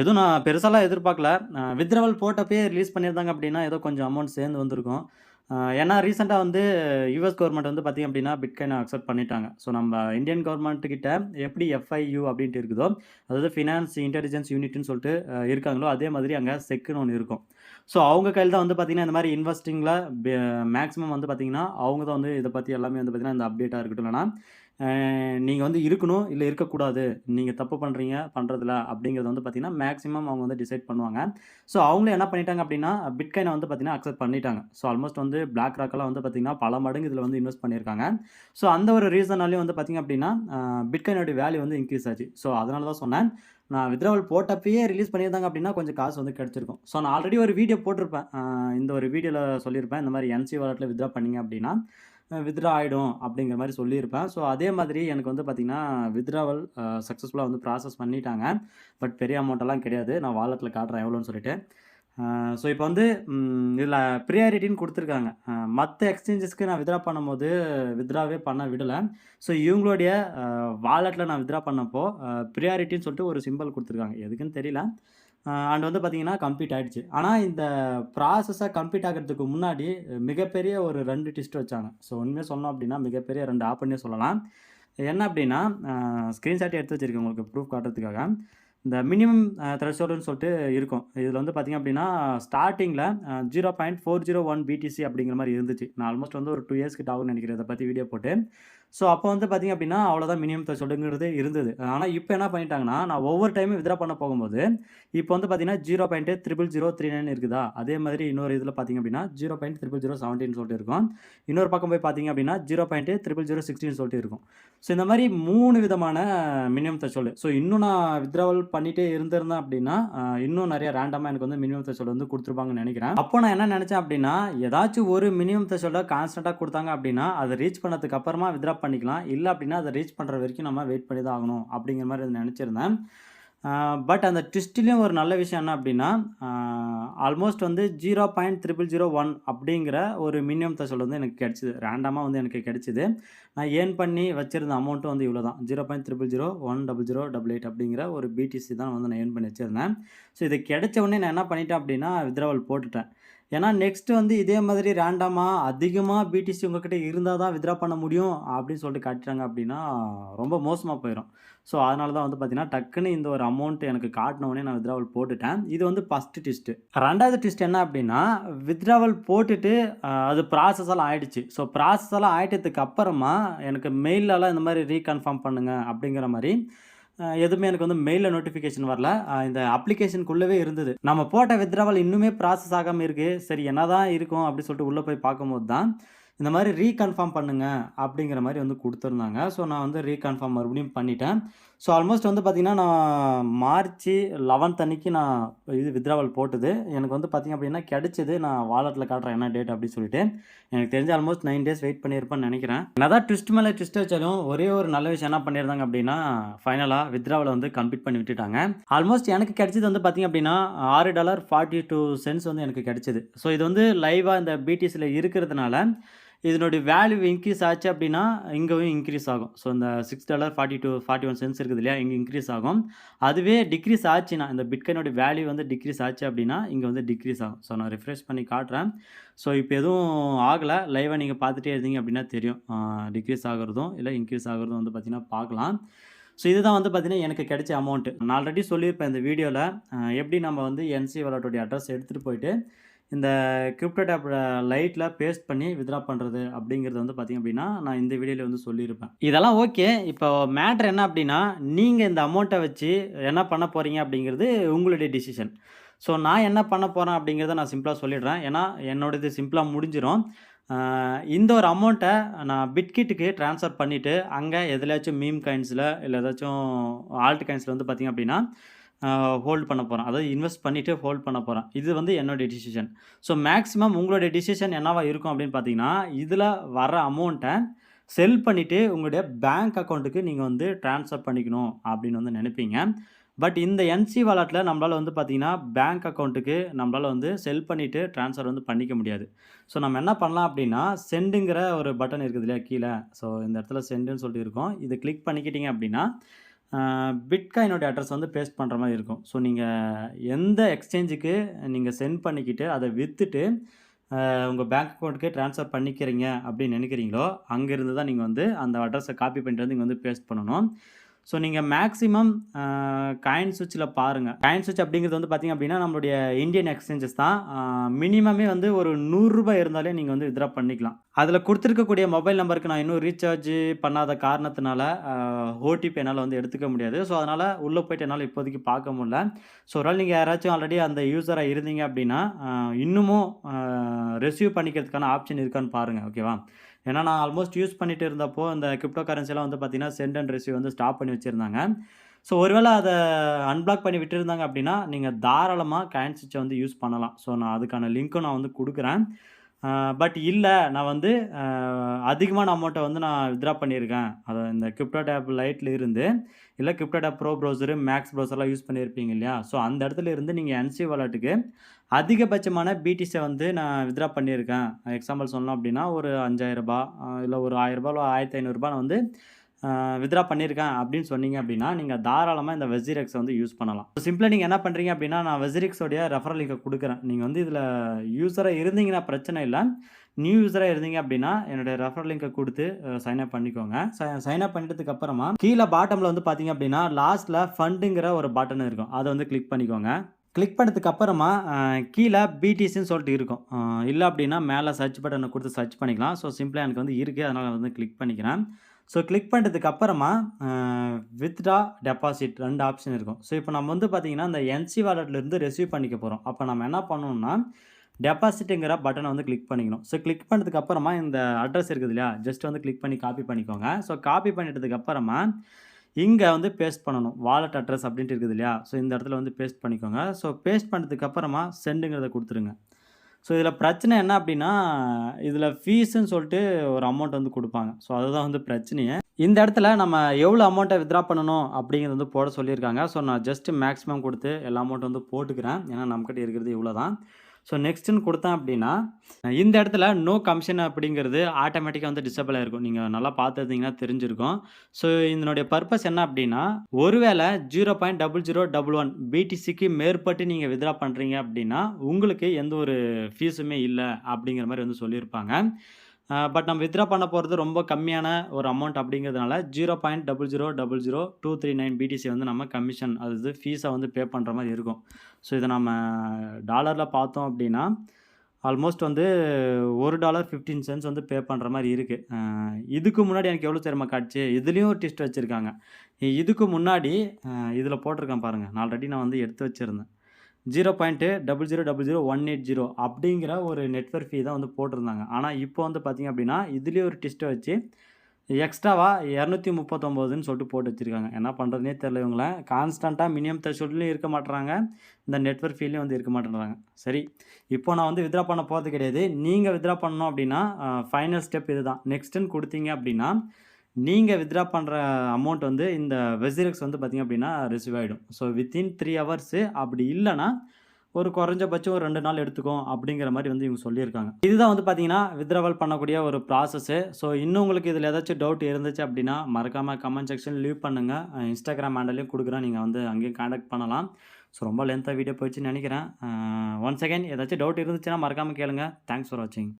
எதுவும் நான் பெருசாலாம் எதிர்பார்க்கல. வித்ரவல் போட்டப்பே ரிலீஸ் பண்ணியிருந்தாங்க அப்படின்னா ஏதோ கொஞ்சம் அமௌண்ட் சேர்ந்து வந்திருக்கும். ஏன்னா ரீசெண்டாக வந்து யூஎஸ் கவர்மெண்ட் வந்து பார்த்தீங்க அப்படின்னா பிட்காயினை அக்செப்ட் பண்ணிட்டாங்க. ஸோ நம்ம இந்தியன் கவர்மெண்ட் கிட்ட எப்படி எஃப்ஐயூ அப்படின்ட்டு இருக்குதோ, அதாவது ஃபினான்ஸ் இன்டெலிஜென்ஸ் யூனிட்னு சொல்லிட்டு இருக்காங்களோ, அதே மாதிரி அங்கே செக்குன்னு ஒன்று இருக்கும். ஸோ அவங்க கையில் தான் வந்து பார்த்திங்கன்னா இந்த மாதிரி இன்வெஸ்டிங்கில் மேக்ஸிமம் வந்து பார்த்திங்கன்னா அவங்க தான் வந்து இதை பற்றி எல்லாமே வந்து பார்த்திங்கன்னா இந்த அப்டேட்டாக இருக்கட்டும் இல்லைனா நீங்கள் வந்து இருக்கணும், இல்லை இருக்கக்கூடாது. நீங்கள் தப்பு பண்ணுறீங்க பண்ணுறதில்ல அப்படிங்கிறது வந்து பார்த்திங்கன்னா மேக்ஸிமம் அவங்க வந்து டிசைட் பண்ணுவாங்க. ஸோ அவங்களும் என்ன பண்ணிட்டாங்க அப்படின்னா பிட்காயினை வந்து பார்த்தீங்கன்னா, அக்செப்ட் பண்ணிட்டாங்க. ஸோ ஆல்மோஸ்ட் வந்து பிளாக் ராக்கெல்லாம் வந்து பார்த்திங்கன்னா பல மடங்கு இதில் வந்து இன்வெஸ்ட் பண்ணியிருக்காங்க. ஸோ அந்த ஒரு ரீசனாலயும் வந்து பார்த்தீங்க அப்படின்னா அ பிட்காயினோட வேல்யூ வந்து இன்க்ரீஸ் ஆச்சு. ஸோ அதனால தான் சொன்னேன். நான் வித்ராவல் போட்டப்பயே ரிலீஸ் பண்ணியிருந்தாங்க அப்படின்னா கொஞ்சம் காசு வந்து கிடச்சிருக்கும் ஸோ நான் ஆல்ரெடி ஒரு வீடியோ போட்டிருப்பேன். இந்த ஒரு வீடியோவில் சொல்லியிருப்பேன். இந்த மாதிரி என்சி வாலெட்டில் வித்ட்ரா பண்ணீங்க அப்படின்னா வித்ரா வித்ட்ரா அப்படிங்கிற மாதிரி சொல்லியிருப்பேன். ஸோ அதே மாதிரி எனக்கு வந்து பார்த்திங்கன்னா வித்ராவல் சக்ஸஸ்ஃபுல்லாக வந்து ப்ராசஸ் பண்ணிட்டாங்க. பட் பெரிய அமௌண்ட்டெல்லாம் கிடையாது. நான் வாலெட்டில் காட்டுறேன் எவ்வளோன்னு சொல்லிட்டு. ஸோ இப்போ வந்து இதில் ப்ரியாரிட்டின்னு கொடுத்துருக்காங்க மற்ற எக்ஸ்சேஞ்சஸ்க்கு நான் வித்ட்ரா பண்ணும்போது, வித்ட்ராவே பண்ண விடலை ஸோ இவங்களுடைய வாலெட்டில் நான் வித்ட்ரா பண்ணப்போ, ப்ரியாரிட்டின்னு சொல்லிட்டு ஒரு சிம்பல் கொடுத்துருக்காங்க எதுக்குன்னு தெரியல. அண்ட் வந்து பார்த்திங்கன்னா கம்ப்ளீட் ஆகிடுச்சு ஆனால் இந்த ப்ராசஸை கம்ப்ளீட் ஆகிறதுக்கு முன்னாடி, மிகப்பெரிய ஒரு ரெண்டு டெஸ்ட் வச்சாங்க. ஸோ உண்மையாக சொன்னோம் அப்படின்னா மிகப்பெரிய ரெண்டு ஆப்புன்னே சொல்லலாம். என்ன அப்படின்னா ஸ்க்ரீன்ஷாட் எடுத்து வச்சிருக்கேன் உங்களுக்கு ப்ரூஃப் காட்டுறதுக்காக. இந்த மினிமம் த்ரெஷோல்டுன்னு சொல்லிட்டு இருக்கும். இதில் வந்து பார்த்தீங்க அப்டின்னா, ஸ்டார்ட்டிங்ல அ 0.401 பிடிசி அப்படிங்கிற மாதிரி இருந்துச்சு. நான் ஆல்மோஸ்ட் வந்து ஒரு டூ இயர்ஸ் கிட்ட ஆகும்னு நினைக்கிறேன் இதை பற்றி வீடியோ போட்டு. ஸோ அப்போ வந்து பார்த்தீங்க அப்படின்னா அவ்வளோதான் மினிமம் த்ரெஷோல்டுங்கிறது இருந்தது. ஆனால் இப்போ என்ன பண்ணிட்டாங்கன்னா, நான் ஒவ்வொரு டைமும் வித்ரா பண்ண போகும்போது, இப்போ வந்து பார்த்தீங்கன்னா, 0.00039 இருக்குதா, அதே மாதிரி இன்னொரு இதுல பார்த்தீங்க அப்டின்னா, 0.00017ன்னு சொல்ட்டு இருக்கும். இன்னொரு பக்கம் போய் பார்த்தீங்க ஜீரோ 0.00016ன்னு சொல்லிட்டு இருக்கும். ஸோ இந்த மாதிரி மூணு விதமான மினிமம் த்ரெஷோல்டு. ஸோ இன்னும் நான் வித்ட்ராவல் பண்ணிகிட்டே இருந்திருந்தேன் அப்படின்னா இன்னும் நிறைய ரேண்டமாக எனக்கு வந்து மினிமம் த்ரெஷோல்டு வந்து கொடுத்துருப்பாங்கன்னு நினைக்கிறேன் அப்போ நான் என்ன நினச்சேன் அப்படின்னா ஏதாச்சும் ஒரு மினிமம் த்ரெஷோல்ட கான்ஸ்டண்ட்டாக கொடுத்தாங்க அப்படின்னா அதை ரீச் பண்ணதுக்கு அப்புறமா வித்ட்ரா பண்ணிக்கலாம். இல்லை அப்படின்னா அதை ரீச் பண்ணுற வரைக்கும் நம்ம வெயிட் பண்ணி தான் ஆகணும் அப்படிங்கிற மாதிரி நினச்சிருந்தேன் பட் அந்த ட்விஸ்ட்லேயும் ஒரு நல்ல விஷயம் என்ன அப்படின்னா ஆல்மோஸ்ட் வந்து zero point triple zero one அப்படிங்கிற ஒரு மினிமம் த்ரெஷோல்டு வந்து எனக்கு கிடச்சிது ரேண்டமாக வந்து எனக்கு கிடச்சிது நான் ஏர்ன் பண்ணி வச்சிருந்த அமௌண்ட்டும் வந்து இவ்வளோ தான். Zero point triple zero one double zero double eight அப்படிங்கிற ஒரு பிடிசி தான் வந்து நான் ஏர்ன் பண்ணி வச்சுருந்தேன் ஸோ இது கெடச்ச உடனே நான் என்ன பண்ணிட்டேன் அப்படின்னா வித்ட்ராவல் போட்டுட்டேன். ஏன்னா நெக்ஸ்ட் வந்து இதே மாதிரி ரேண்டமாக அதிகமாக பிடிசி உங்ககிட்ட இருந்தால் தான் வித்ட்ரா பண்ண முடியும் அப்படின்னு சொல்லிட்டு காட்டுறாங்க அப்படின்னா ரொம்ப மோசமாக போயிடும் ஸோ அதனால தான் வந்து பார்த்தீங்கன்னா, டக்குன்னு இந்த ஒரு அமௌண்ட் எனக்கு காட்டுன நான் வித்ராவல் போட்டுட்டேன். இது வந்து ஃபஸ்ட்டு டிஸ்ட்டு ரெண்டாவது டிஸ்ட் என்ன அப்படின்னா வித்ட்ராவல் போட்டுட்டு அது ப்ராசஸ் எல்லாம் ஆயிடுச்சு. ஸோ ப்ராசஸ் எல்லாம் ஆயிட்டதுக்கு அப்புறமா, எனக்கு மெயில்லலாம் இந்த மாதிரி ரீகன்ஃபார்ம் பண்ணுங்க அப்படிங்கிற மாதிரி எதுவுமே எனக்கு வந்து மெயிலில் நோட்டிஃபிகேஷன் வரல. இந்த அப்ளிகேஷனுக்குள்ளவே இருந்தது. நம்ம போட்ட வித்ட்ராவல் இன்னுமே ப்ராசஸ் ஆகாமல் இருக்குது சரி என்ன தான் இருக்கும் அப்படின்னு சொல்லிட்டு உள்ளே போய் பார்க்கும்போது தான், இந்த மாதிரி ரீகன்ஃபார்ம் பண்ணுங்க அப்படிங்கிற மாதிரி வந்து கொடுத்துருந்தாங்க ஸோ நான் வந்து ரீகன்ஃபார்ம் மறுபடியும் பண்ணிட்டேன். ஸோ ஆல்மோஸ்ட் வந்து பார்த்திங்கன்னா நான் மார்ச் 11த் அன்னைக்கு நான் இது வித்ராவல் போட்டது. எனக்கு வந்து பார்த்தீங்க அப்படின்னா கிடச்சிது நான் வாலெட்டில் காட்டுறேன் என்ன டேட் அப்படின்னு சொல்லிட்டு. எனக்கு தெரிஞ்சு ஆல்மோஸ்ட் நைன் டேஸ் வெயிட் பண்ணியிருப்பேன்னு நினைக்கிறேன் நான் தான் ட்விஸ்ட் மேலே ட்விஸ்ட் வச்சாலும், ஒரே ஒரு நல்ல விஷயம் என்ன பண்ணியிருந்தாங்க அப்படின்னா ஃபைனலாக வித்ராவில் வந்து கம்ப்ளீட் பண்ணி விட்டுட்டாங்க. ஆல்மோஸ்ட் எனக்கு கிடச்சது வந்து பார்த்தீங்க அப்டின்னா, $6.42 வந்து எனக்கு கிடச்சிது ஸோ இது வந்து லைவாக இந்த பிடிஎஸில் இருக்கிறதுனால, இதனுடைய வேல்யூ இன்க்ரீஸ் ஆச்சு அப்படின்னா இங்கேயும் இன்க்ரீஸ் ஆகும். ஸோ இந்த $6.42 இருக்குது இல்லையா, இங்கே இன்க்ரீஸ் ஆகும். அதுவே டிக்ரீஸ் ஆச்சுன்னா, இந்த பிட்காயினோட வேல்யூ வந்து டிக்ரீஸ் ஆச்சு அப்படின்னா இங்கே வந்து டிக்ரீஸ் ஆகும். ஸோ நான் ரிஃப்ரெஷ் பண்ணி காட்டுறேன். ஸோ இப்போ எதுவும் ஆகலை லைவாக நீங்கள் பார்த்துட்டே இருந்தீங்க அப்படின்னா தெரியும். டிக்ரீஸ் ஆகுறதும், இல்லை இன்க்ரீஸ் ஆகுறதும் வந்து பார்த்திங்கன்னா பார்க்கலாம். ஸோ இதுதான் வந்து பார்த்தீங்கன்னா, எனக்கு கிடைச்ச அமௌண்ட்டு நான் ஆல்ரெடி சொல்லியிருப்பேன் இந்த வீடியோவில் எப்படி நம்ம வந்து என்சி வாலெட்டோட அட்ரஸ் எடுத்துகிட்டு போயிட்டு, இந்த கிரிப்டோ ஆப் லைட்டில் பேஸ்ட் பண்ணி வித்ட்ரா பண்ணுறது அப்படிங்கிறது வந்து பார்த்தீங்க அப்படின்னா நான் இந்த வீடியோவில் வந்து சொல்லியிருப்பேன். இதெல்லாம் ஓகே. இப்போ மேட்டர் என்ன அப்படின்னா நீங்கள் இந்த அமௌண்ட்டை வச்சு என்ன பண்ண போகிறீங்க அப்படிங்கிறது உங்களுடைய டிசிஷன். ஸோ நான் என்ன பண்ண போகிறேன் அப்படிங்கிறத நான் சிம்பிளாக சொல்லிடுறேன். ஏன்னா என்னோடது சிம்பிளாக முடிஞ்சிடும் இந்த ஒரு அமௌண்ட்டை நான் பிட்கிட்டுக்கு ட்ரான்ஸ்ஃபர் பண்ணிவிட்டு அங்கே எதுலையாச்சும் மீம் காயின்ஸில் இல்லை ஏதாச்சும் ஆல்ட் காயின்ஸில் வந்து பார்த்திங்க அப்படின்னா ஹோல்ட் பண்ண போகிறேன் அதாவது இன்வெஸ்ட் பண்ணிவிட்டு ஹோல்ட் பண்ண போகிறேன் இது வந்து என்னுடைய டிசிஷன். ஸோ மேக்ஸிமம் உங்களுடைய டிசிஷன் என்னவா இருக்கும் அப்படின்னு பார்த்தீங்கன்னா, இதில் வர அமௌண்ட்டை செல் பண்ணிவிட்டு உங்களுடைய பேங்க் அக்கௌண்ட்டுக்கு நீங்கள் வந்து ட்ரான்ஸ்ஃபர் பண்ணிக்கணும் அப்படின்னு வந்து நினைப்பீங்க பட் இந்த என்சி வாலெட்டில் நம்மளால் வந்து பார்த்திங்கன்னா பேங்க் அக்கௌண்ட்டுக்கு நம்மளால் வந்து செல் பண்ணிவிட்டு ட்ரான்ஸ்ஃபர் வந்து பண்ணிக்க முடியாது. ஸோ நம்ம என்ன பண்ணலாம் அப்படின்னா செண்டுங்கிற ஒரு பட்டன் இருக்குது இல்லையா கீழே ஸோ இந்த இடத்துல சென்டுன்னு சொல்லிட்டு இருக்கும். இது கிளிக் பண்ணிக்கிட்டிங்க அப்படின்னா பிட்காயினோட அட்ரஸ் வந்து பேஸ்ட் பண்ணுற மாதிரி இருக்கும். ஸோ நீங்கள் எந்த எக்ஸ்சேஞ்சுக்கு நீங்கள் சென்ட் பண்ணிக்கிட்டு அதை விற்றுட்டு உங்கள் பேங்க் அக்கௌண்ட்டுக்கு ட்ரான்ஸ்ஃபர் பண்ணிக்கிறீங்க அப்படின்னு நினைக்கிறீங்களோ அங்கேருந்து தான் நீங்கள் வந்து அந்த அட்ரஸை காப்பி பண்ணிட்டு வந்து இங்கே வந்து பேஸ்ட் பண்ணணும். ஸோ நீங்கள் மேக்ஸிமம் காயின் சுவிட்சில் பாருங்கள் காயின் சுவிட்ச் அப்படிங்கிறது வந்து பார்த்திங்க அப்படின்னா நம்மளுடைய இந்தியன் எக்ஸ்சேஞ்சஸ் தான். மினிமமே வந்து ஒரு நூறுரூபா இருந்தாலே நீங்கள் வந்து வித்ரா பண்ணிக்கலாம். அதில் கொடுத்துருக்கக்கூடிய மொபைல் நம்பருக்கு நான் இன்னும் ரீசார்ஜ் பண்ணாத காரணத்தினால ஓடிபி என்னால் வந்து எடுத்துக்க முடியாது. ஸோ அதனால் உள்ளே போயிட்டு என்னால் இப்போதைக்கு பார்க்க முடியல. ஸோ ஒரு நீங்கள் யாராச்சும் ஆல்ரெடி அந்த யூஸராக இருந்தீங்க அப்படின்னா இன்னமும் ரிசீவ் பண்ணிக்கிறதுக்கான ஆப்ஷன் இருக்கான்னு பாருங்கள் ஓகேவா ஏன்னா நான் ஆல்மோஸ்ட் யூஸ் பண்ணிட்டு இருந்தப்போ இந்த கிரிப்டோ கரன்சிலாம் வந்து பார்த்தீங்கன்னா சென்ட் அண்ட் ரிசீவ் வந்து ஸ்டாப் பண்ணி வச்சுருந்தாங்க. ஸோ ஒருவேளை அதை அன்பிளாக் பண்ணி விட்டுருந்தாங்க அப்படின்னா நீங்கள் தாராளமாக காயின் சுவிட்சை வந்து யூஸ் பண்ணலாம். ஸோ நான் அதுக்கான லிங்க்கும் நான் வந்து கொடுக்குறேன். பட் இல்லை நான் வந்து அதிகமான அமௌண்ட்டை வந்து நான் வித்ரா பண்ணியிருக்கேன். அதை இந்த கிரிப்டோ டேப் லைட்டில் இருந்து இல்லை crypto tab pro browser max ப்ரௌசர்லாம் use பண்ணியிருப்பீங்க இல்லையா? ஸோ அந்த இடத்துல இருந்து நீங்கள் என்சி வாலெட்டுக்கு அதிகபட்சமான பிடிஸை வந்து நான் வித்ரா பண்ணியிருக்கேன். எக்ஸாம்பிள் சொன்னோம் அப்படின்னா ஒரு அஞ்சாயிரரூபா இல்லை ஒரு ஆயிரரூபா இல்லை ஆயிரத்தி ஐநூறுரூபா நான் வந்து வித்ரா பண்ணியிருக்கேன் அப்படின்னு சொன்னீங்க அப்படின்னா நீங்கள் தாராளமாக இந்த வெசிரெக்ஸ் வந்து யூஸ் பண்ணலாம். சிம்பிளாக நீங்கள் என்ன பண்ணுறீங்க அப்படின்னா நான் வெசிரெக்ஸோடைய ரெஃபரல் லிங்கை கொடுக்குறேன். நீங்கள் வந்து இதில் யூஸராக இருந்தீங்கன்னா பிரச்சனை இல்லை. நியூ யூஸராக இருந்தீங்க அப்படின்னா என்னுடைய ரெஃபர் லிங்கை கொடுத்து சைன் அப் பண்ணிக்கோங்க. சைன் அப் பண்ணிட்டதுக்கு அப்புறமா கீழே பாட்டமில் வந்து பார்த்தீங்க அப்படின்னா லாஸ்ட்டில் ஃபண்டுங்கிற ஒரு பட்டன் இருக்கும். அதை வந்து கிளிக் பண்ணிக்கோங்க. கிளிக் பண்ணதுக்கு அப்புறமா கீழே பிடிசின்னு சொல்லிட்டு இருக்கும். இல்லை அப்படின்னா மேலே சர்ச் பட்டனை கொடுத்து சர்ச் பண்ணிக்கலாம். ஸோ சிம்பிளாக எனக்கு வந்து இருக்குது அதனால் வந்து கிளிக் பண்ணிக்கிறேன். ஸோ கிளிக் பண்ணுறதுக்கு அப்புறமா வித்ட்ரா டெபாசிட் ரெண்டு ஆப்ஷன் இருக்கும். ஸோ இப்போ நம்ம வந்து பார்த்திங்கன்னா இந்த என்சி வாலெட்லேருந்து ரிசீவ் பண்ணிக்க போகிறோம் அப்போ நம்ம என்ன பண்ணணும்னா டெபாசிட்டுங்கிற பட்டனை வந்து கிளிக் பண்ணிக்கணும். ஸோ கிளிக் பண்ணதுக்கு அப்புறமா இந்த அட்ரஸ் இருக்குது இல்லையா? ஜஸ்ட் வந்து கிளிக் பண்ணி காப்பி பண்ணிக்கோங்க. ஸோ காப்பி பண்ணிட்டதுக்கு அப்புறமா இங்கே வந்து பேஸ்ட் பண்ணணும். வாலெட் அட்ரஸ் அப்படின்ட்டு இருக்குது இல்லையா? ஸோ இந்த இடத்துல வந்து பேஸ்ட் பண்ணிக்கோங்க. ஸோ பேஸ்ட் பண்ணதுக்கு அப்புறமா சென்டுங்கிறத கொடுத்துருங்க. ஸோ இதில் பிரச்சனை என்ன அப்படின்னா இதில் ஃபீஸுன்னு சொல்லிட்டு ஒரு அமௌண்ட் வந்து கொடுப்பாங்க. ஸோ அதுதான் வந்து பிரச்சனையே. இந்த இடத்துல நம்ம எவ்வளோ அமௌண்ட்டை வித்ரா பண்ணணும் அப்படிங்கிறது வந்து போட சொல்லியிருக்காங்க. ஸோ நான் ஜஸ்ட்டு மேக்ஸிமம் கொடுத்து எல்லா அமௌண்ட்டும் வந்து போட்டுக்கிறேன். ஏன்னா நம்மக்கிட்ட இருக்கிறது இவ்வளோ தான் ஸோ நெக்ஸ்ட்டுன்னு கொடுத்தேன் அப்படின்னா இந்த இடத்துல நோ கமிஷன் அப்படிங்கிறது ஆட்டோமேட்டிக்காக வந்து டிசபிள் ஆகிருக்கும் நீங்கள் நல்லா பார்த்துருந்தீங்கன்னா தெரிஞ்சிருக்கும். ஸோ இதனுடைய பர்பஸ் என்ன அப்படின்னா ஒருவேளை zero point double zero double one பிடிசிக்கு மேற்பட்டு நீங்கள் வித்ரா பண்ணுறீங்க அப்படின்னா உங்களுக்கு எந்த ஒரு ஃபீஸுமே இல்லை அப்படிங்கிற மாதிரி வந்து சொல்லியிருப்பாங்க. பட் நம்ம வித்ரா பண்ண போகிறது ரொம்ப கம்மியான ஒரு அமௌண்ட் அப்படிங்கிறதுனால zero point double zero double zero two three nine BTC வந்து நம்ம கமிஷன் அது ஃபீஸை வந்து பே பண்ணுற மாதிரி இருக்கும். ஸோ இதை நம்ம டாலரில் பார்த்தோம் அப்படின்னா ஆல்மோஸ்ட் வந்து ஒரு டாலர் ஃபிஃப்டீன் சென்ஸ் வந்து பே பண்ணுற மாதிரி இருக்குது இதுக்கு முன்னாடி எனக்கு எவ்வளோ தெரியுமா காட்சி இதுலேயும் ஒரு டிஸ்ட் வச்சுருக்காங்க. இதுக்கு முன்னாடி இதில் போட்டிருக்கேன் பாருங்கள் ஆல்ரெடி நான் வந்து எடுத்து வச்சுருந்தேன். Zero point double zero double zero one eight zero அப்படிங்கிற ஒரு நெட்ஒர்க் ஃபீ தான் வந்து போட்டிருந்தாங்க. ஆனால் இப்போ வந்து பார்த்திங்க அப்படின்னா இதுலேயே ஒரு டிஸ்ட்டை வச்சு எக்ஸ்ட்ராவாக இரநூத்தி முப்பத்தொம்போதுன்னு சொல்லிட்டு போட்டு வச்சுருக்காங்க. என்ன பண்ணுறதுனே தெரில இவங்கள. கான்ஸ்டண்ட்டாக மினிமம் த்ரெஷோல்ட்லையும் இருக்க மாட்டுறாங்க. இந்த நெட்ஒர்க் ஃபீல்லையும் வந்து இருக்க மாட்டேறாங்க சரி இப்போ நான் வந்து வித்ரா பண்ண போகிறது கிடையாது. நீங்கள் வித்ரா பண்ணணும் அப்படின்னா ஃபைனல் ஸ்டெப் இது தான் நெக்ஸ்ட்டுன்னு கொடுத்தீங்க அப்படின்னா நீங்கள் வித்ரா பண்ணுற அமௌண்ட் வந்து இந்த வெசிரெக்ஸ் வந்து பார்த்திங்க அப்படின்னா ரிசீவ் ஆகிடும் ஸோ வித்தின் த்ரீ ஹவர்ஸு அப்படி இல்லைன்னா ஒரு குறைஞ்சபட்சம் ஒரு ரெண்டு நாள் எடுத்துக்கும் அப்படிங்கிற மாதிரி வந்து இவங்க சொல்லியிருக்காங்க. இதுதான் வந்து பார்த்தீங்கன்னா வித்ராவல் பண்ணக்கூடிய ஒரு ப்ராசஸ்ஸு ஸோ இன்னும் உங்களுக்கு இதில் ஏதாச்சும் டவுட் இருந்துச்சு அப்படின்னா மறக்காமல் கமெண்ட் செக்ஷன் லீவ் பண்ணுங்கள் இன்ஸ்டாகிராம் ஹேண்டலையும் கொடுக்குறேன். நீங்கள் வந்து அங்கேயும் காண்டாக்ட் பண்ணலாம். ஸோ ரொம்ப லென்த்தாக வீடியோ போயிடுச்சுன்னு நினைக்கிறேன். Uh, ஒன் செகண்ட் ஏதாச்சும் டவுட் இருந்துச்சுன்னா மறக்காமல் கேளுங்க. தேங்க்ஸ் ஃபார் வாட்சிங்